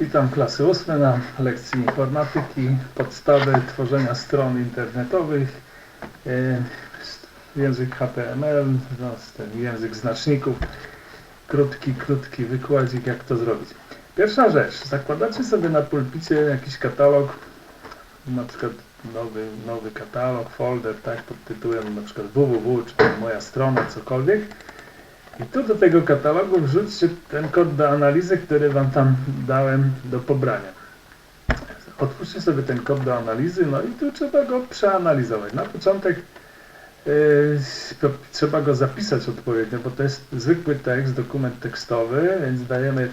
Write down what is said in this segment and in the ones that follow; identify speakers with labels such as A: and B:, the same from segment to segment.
A: Witam klasy ósme na lekcji informatyki, podstawy tworzenia stron internetowych, e, język HTML, no, ten język znaczników, krótki, krótki wykładzik jak to zrobić. Pierwsza rzecz, zakładacie sobie na pulpicie jakiś katalog, na przykład nowy, nowy katalog, folder, tak, pod tytułem na przykład www, czy moja strona, cokolwiek. I tu do tego katalogu wrzućcie ten kod do analizy, który Wam tam dałem do pobrania. Otwórzcie sobie ten kod do analizy, no i tu trzeba go przeanalizować. Na początek yy, trzeba go zapisać odpowiednio, bo to jest zwykły tekst, dokument tekstowy, więc dajemy,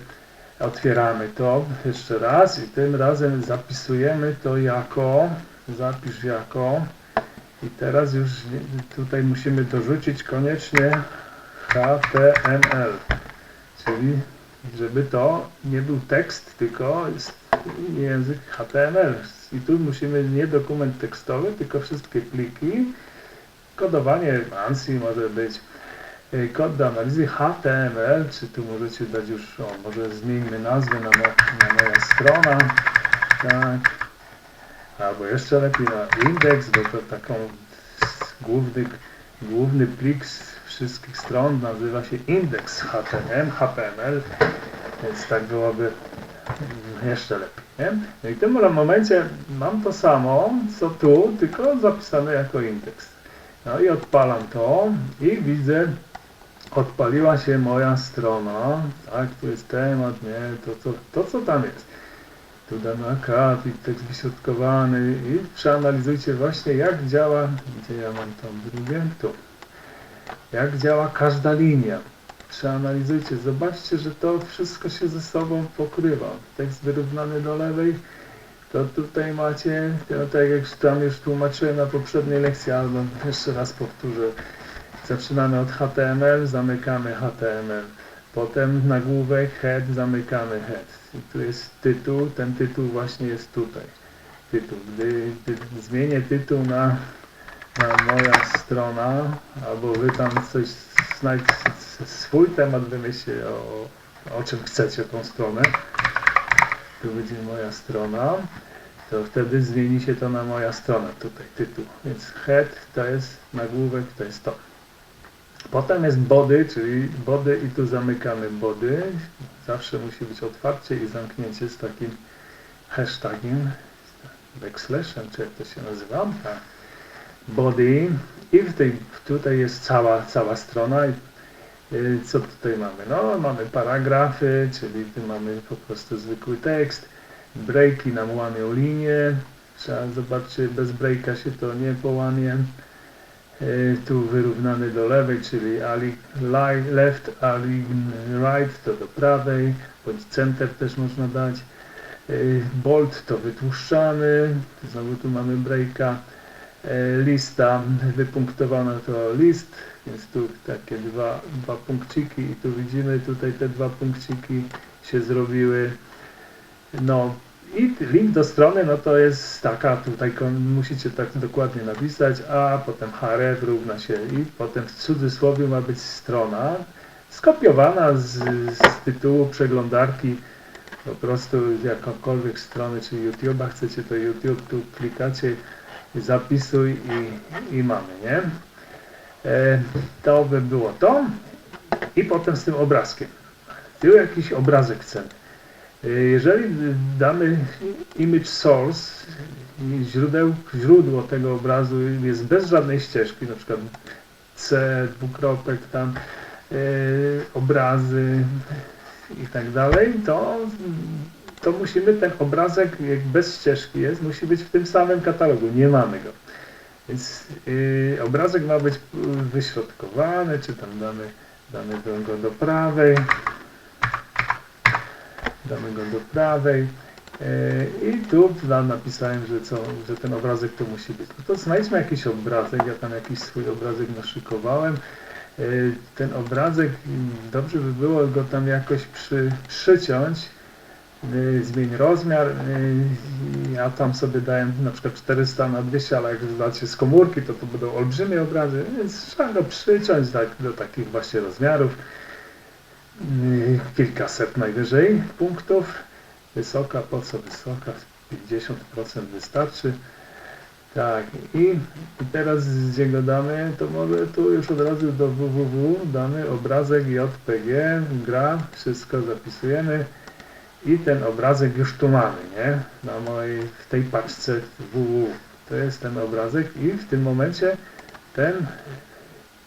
A: otwieramy to jeszcze raz i tym razem zapisujemy to jako, zapisz jako i teraz już tutaj musimy dorzucić koniecznie HTML, czyli żeby to nie był tekst, tylko język HTML. I tu musimy nie dokument tekstowy, tylko wszystkie pliki, kodowanie ANSI może być, y, kod do analizy HTML, czy tu możecie dać już, o może zmieńmy nazwę na, na moja strona, tak, albo jeszcze lepiej na indeks, bo to taką główny, główny plik z wszystkich stron nazywa się indeks HTML, HTML, więc tak byłoby mm, jeszcze lepiej. Nie? No i w tym momencie mam to samo, co tu, tylko zapisane jako indeks. No i odpalam to i widzę, odpaliła się moja strona, tak, tu jest temat, nie, to, to, to co tam jest. Tu damy akapit, tekst wyśrodkowany i przeanalizujcie właśnie jak działa, gdzie ja mam tam drugie, tu jak działa każda linia. Przeanalizujcie, zobaczcie, że to wszystko się ze sobą pokrywa. Tekst wyrównany do lewej, to tutaj macie, no tak jak tam już tłumaczyłem na poprzedniej lekcji, albo jeszcze raz powtórzę. Zaczynamy od HTML, zamykamy HTML. Potem nagłówek, head, zamykamy head. I tu jest tytuł, ten tytuł właśnie jest tutaj. Tytuł. Gdy, gdy zmienię tytuł na moja strona, albo wy tam coś znajdźcie swój temat wymyślcie o, o czym chcecie tą stronę. Tu będzie moja strona, to wtedy zmieni się to na moja strona, tutaj tytuł. Więc head to jest nagłówek, to jest to. Potem jest body, czyli body i tu zamykamy body. Zawsze musi być otwarcie i zamknięcie z takim hashtagiem, backslashem, czy jak to się nazywa. Tak body i w tej, tutaj jest cała, cała strona y, co tutaj mamy? No mamy paragrafy, czyli tu mamy po prostu zwykły tekst, breaki nam łamią linię, trzeba zobaczyć, bez breaka się to nie połamie. Y, Tu wyrównany do lewej, czyli left, ali, right to do prawej, bądź center też można dać. Y, Bold to wytłuszczany, znowu tu mamy breaka. E, lista wypunktowana to list, więc tu takie dwa, dwa punkciki i tu widzimy tutaj te dwa punkciki się zrobiły. No i link do strony, no to jest taka, tutaj musicie tak dokładnie napisać, a potem href równa się i potem w cudzysłowie ma być strona skopiowana z, z tytułu przeglądarki po prostu jakąkolwiek stronę, czy YouTube'a chcecie, to YouTube tu klikacie zapisuj i, i mamy, nie? E, to by było to. I potem z tym obrazkiem. Tu jakiś obrazek chcemy. E, jeżeli damy image source, źródeł, źródło tego obrazu jest bez żadnej ścieżki, na przykład C, dwukropek tam, e, obrazy i tak dalej, to to musimy ten obrazek, jak bez ścieżki jest, musi być w tym samym katalogu. Nie mamy go. Więc yy, obrazek ma być wyśrodkowany, czy tam damy, damy go do prawej. Damy go do prawej. Yy, I tu tam napisałem, że, co, że ten obrazek tu musi być. No to znajdźmy jakiś obrazek. Ja tam jakiś swój obrazek naszykowałem. Yy, ten obrazek, yy, dobrze by było go tam jakoś przy, przyciąć zmień rozmiar. y, Ja tam sobie dałem na przykład 400 na 200, ale jak dacie z komórki, to to będą olbrzymie obrazy, więc trzeba go przyciąć tak, do takich właśnie rozmiarów. Y, Kilkaset najwyżej punktów. Wysoka, po co wysoka? 50% wystarczy. Tak, i teraz gdzie go damy, to może tu już od razu do www damy obrazek JPG, gra, wszystko zapisujemy i ten obrazek już tu mamy, nie? Na mojej, w tej paczce www. To jest ten obrazek i w tym momencie ten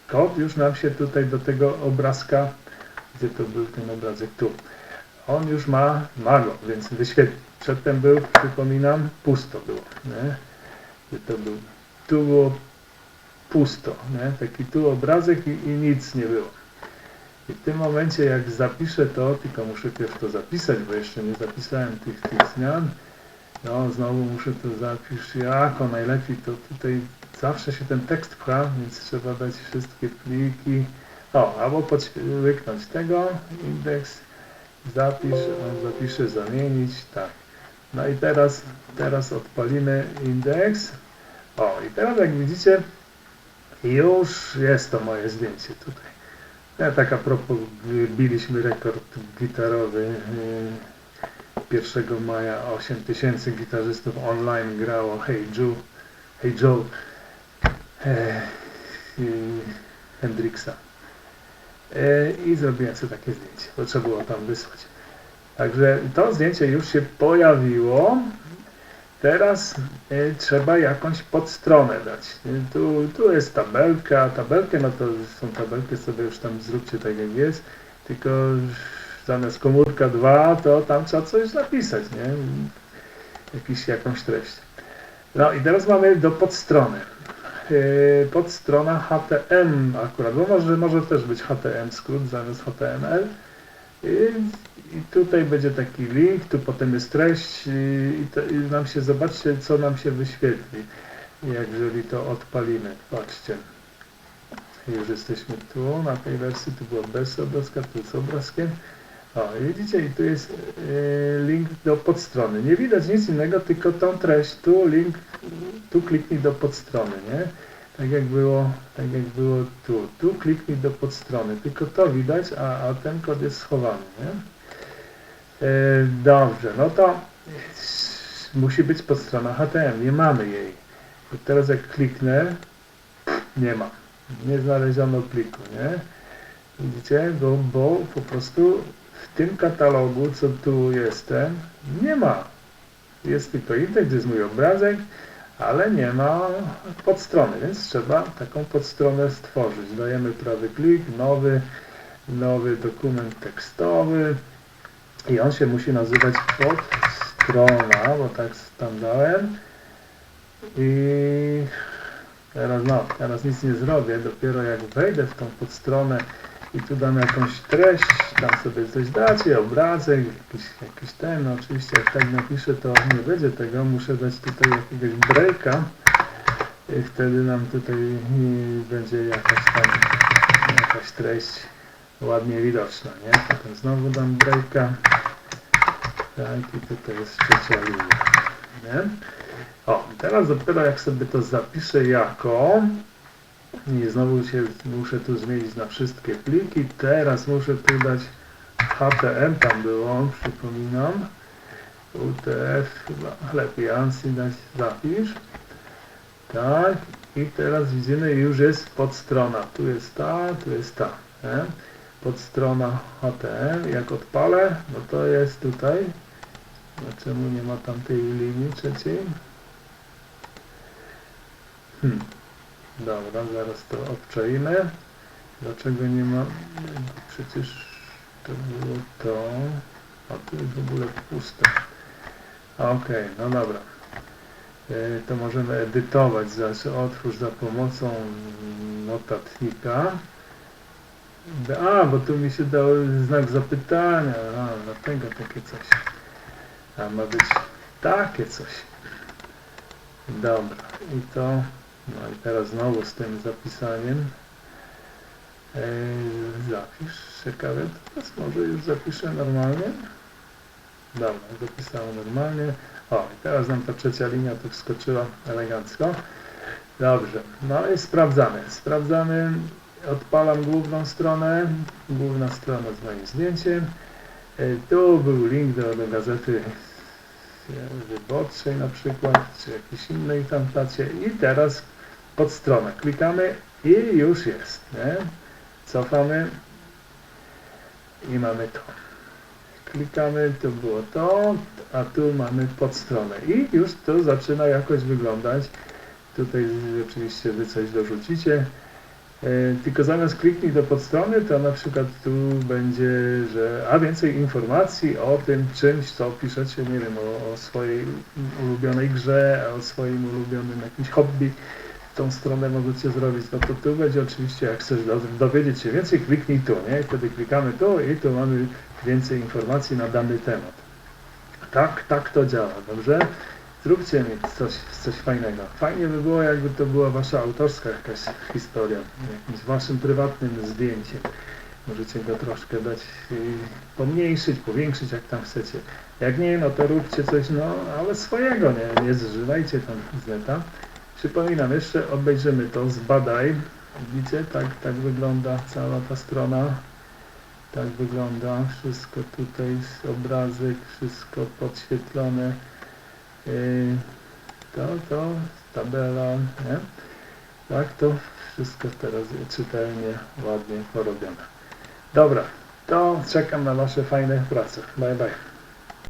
A: kod już nam się tutaj do tego obrazka, gdzie to był ten obrazek? Tu. On już ma, ma go, więc wyświetli. Przedtem był, przypominam, pusto było, nie? Gdzie to był? Tu było pusto, nie? Taki tu obrazek i, i nic nie było. I w tym momencie jak zapiszę to, tylko muszę pierw to zapisać, bo jeszcze nie zapisałem tych, tych zmian, no znowu muszę to zapisz jako najlepiej, to tutaj zawsze się ten tekst pcha, więc trzeba dać wszystkie pliki, o, albo podś- łyknąć tego, indeks, zapisz, on zapisze, zamienić, tak. No i teraz, teraz odpalimy indeks, o i teraz jak widzicie, już jest to moje zdjęcie tutaj. Ja tak a propos, biliśmy rekord gitarowy. yy, 1 maja 8000 gitarzystów online grało Hey Joe, Hey Joe e, Hendrixa. E, I zrobiłem sobie takie zdjęcie, bo trzeba było tam wysłać. Także to zdjęcie już się pojawiło. Teraz e, trzeba jakąś podstronę dać. E, Tu, tu jest tabelka, tabelkę, no to są tabelkę sobie już tam zróbcie tak jak jest, tylko zamiast komórka 2, to tam trzeba coś napisać, nie? Jakiś, jakąś treść. No i teraz mamy do podstrony. E, Podstrona HTM akurat, bo może, może też być HTM skrót zamiast HTML. I, tutaj będzie taki link, tu potem jest treść i, to, i nam się, zobaczcie co nam się wyświetli, jeżeli to odpalimy. Patrzcie, już jesteśmy tu, na tej wersji, tu było bez obrazka, tu z obrazkiem. O, widzicie, i tu jest e, link do podstrony. Nie widać nic innego, tylko tą treść, tu link, tu kliknij do podstrony, nie? Tak jak było, tak jak było tu. Tu kliknij do podstrony. Tylko to widać, a, a ten kod jest schowany, nie? E, dobrze, no to musi być podstrona HTML. Nie mamy jej. I teraz jak kliknę, nie ma. Nie znaleziono pliku, nie? Widzicie? Bo, bo po prostu w tym katalogu, co tu jestem, nie ma. Jest tylko indeks, jest mój obrazek, ale nie ma podstrony, więc trzeba taką podstronę stworzyć. Dajemy prawy klik, nowy, nowy dokument tekstowy i on się musi nazywać podstrona, bo tak tam dałem. I teraz no, teraz nic nie zrobię, dopiero jak wejdę w tą podstronę i tu dam jakąś treść, tam sobie coś dacie, obrazek, jakiś, jakiś ten, no oczywiście jak tak napiszę, to nie będzie tego, muszę dać tutaj jakiegoś breaka i wtedy nam tutaj będzie jakaś tam, jakaś treść ładnie widoczna, nie? Potem znowu dam breaka, tak, i tutaj jest trzecia linia, nie? O, teraz dopiero jak sobie to zapiszę jako i znowu się muszę tu zmienić na wszystkie pliki. Teraz muszę tu dać HTM, tam było, przypominam. UTF, chyba lepiej ANSI dać zapisz. Tak, i teraz widzimy już jest podstrona. Tu jest ta, tu jest ta. Nie? Podstrona HTM. Jak odpalę, no to jest tutaj. Dlaczego nie ma tamtej linii trzeciej? Hmm. Dobra, zaraz to obczajmy. Dlaczego nie ma... Przecież to było to... A tu jest w ogóle puste. Okej, no dobra. E, To możemy edytować. Znaczy otwórz za pomocą notatnika. A, bo tu mi się dał znak zapytania. A, dlatego takie coś. A ma być takie coś. Dobra. I to... No i teraz znowu z tym zapisaniem. Eee, zapisz, ciekawe, teraz może już zapiszę normalnie. Dobra, zapisałem normalnie. O, i teraz nam ta trzecia linia tu wskoczyła elegancko. Dobrze, no i sprawdzamy. Sprawdzamy, odpalam główną stronę. Główna strona z moim zdjęciem. E, Tu był link do, do gazety e, wyborczej na przykład, czy jakiejś innej tam i teraz pod stronę klikamy i już jest, nie? Cofamy i mamy to. Klikamy, to było to, a tu mamy podstronę i już to zaczyna jakoś wyglądać. Tutaj oczywiście Wy coś dorzucicie. E, Tylko zamiast kliknij do podstrony, to na przykład tu będzie, że a więcej informacji o tym czymś, co piszecie, nie wiem, o, o swojej ulubionej grze, o swoim ulubionym jakimś hobby. Tą stronę możecie zrobić, no to tu będzie oczywiście, jak chcesz do- dowiedzieć się więcej, kliknij tu, nie? Wtedy klikamy tu i tu mamy więcej informacji na dany temat. Tak, tak to działa, dobrze? Zróbcie mi coś, coś fajnego. Fajnie by było, jakby to była wasza autorska jakaś historia, jakimś waszym prywatnym zdjęciem. Możecie go troszkę dać, yy, pomniejszyć, powiększyć, jak tam chcecie. Jak nie, no to róbcie coś, no, ale swojego, nie, nie zżywajcie tam z neta. Przypominam jeszcze, obejrzymy to, zbadaj. Widzicie, tak, tak wygląda cała ta strona. Tak wygląda, wszystko tutaj obrazek, wszystko podświetlone. Yy, To, to, tabela, nie? Tak, to wszystko teraz czytelnie, ładnie porobione. Dobra, to czekam na Wasze fajne prace. Bye, bye.